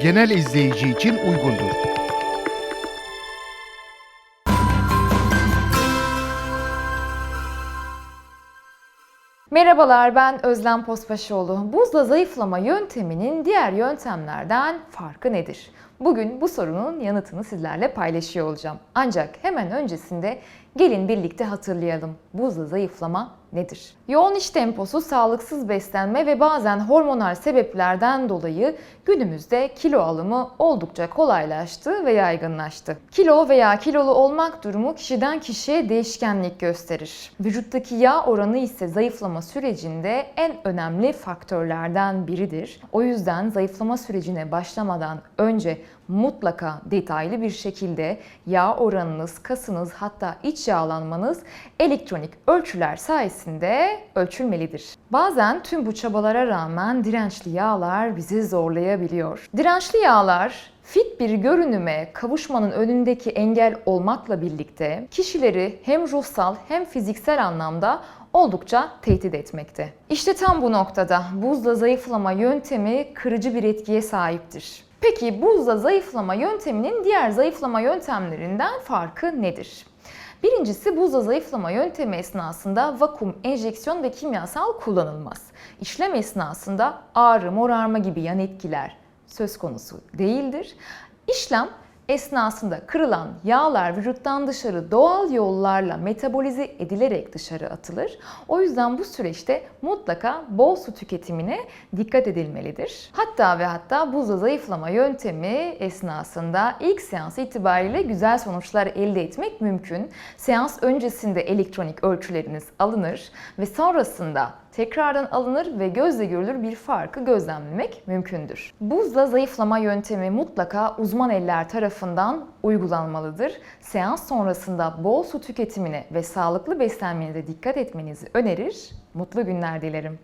genel izleyici için uygundur. Merhabalar ben Özlem Pospaşoğlu. Buzla zayıflama yönteminin diğer yöntemlerden farkı nedir? Bugün bu sorunun yanıtını sizlerle paylaşıyor olacağım. Ancak hemen öncesinde gelin birlikte hatırlayalım. Buzla zayıflama nedir? Yoğun iş temposu, sağlıksız beslenme ve bazen hormonal sebeplerden dolayı günümüzde kilo alımı oldukça kolaylaştı ve yaygınlaştı. Kilo veya kilolu olmak durumu kişiden kişiye değişkenlik gösterir. Vücuttaki yağ oranı ise zayıflama sürecinde en önemli faktörlerden biridir. O yüzden zayıflama sürecine başlamadan önce mutlaka detaylı bir şekilde yağ oranınız, kasınız hatta iç yağlanmanız elektronik ölçüler sayesinde ölçülmelidir. Bazen tüm bu çabalara rağmen dirençli yağlar bizi zorlayabiliyor. Dirençli yağlar fit bir görünüme kavuşmanın önündeki engel olmakla birlikte kişileri hem ruhsal hem fiziksel anlamda oldukça tehdit etmekte. İşte tam bu noktada buzla zayıflama yöntemi kırıcı bir etkiye sahiptir. Peki buzla zayıflama yönteminin diğer zayıflama yöntemlerinden farkı nedir? Birincisi buzla zayıflama yöntemi esnasında vakum, enjeksiyon ve kimyasal kullanılmaz. İşlem esnasında ağrı, morarma gibi yan etkiler söz konusu değildir. İşlem esnasında kırılan yağlar vücuttan dışarı doğal yollarla metabolize edilerek dışarı atılır. O yüzden bu süreçte mutlaka bol su tüketimine dikkat edilmelidir. Hatta ve hatta buzla zayıflama yöntemi esnasında ilk seans itibariyle güzel sonuçlar elde etmek mümkün. Seans öncesinde elektronik ölçüleriniz alınır ve sonrasında tekrardan alınır ve gözle görülür bir farkı gözlemlemek mümkündür. Buzla zayıflama yöntemi mutlaka uzman eller tarafından uygulanmalıdır. Seans sonrasında bol su tüketimine ve sağlıklı beslenmenize dikkat etmenizi önerir. Mutlu günler dilerim.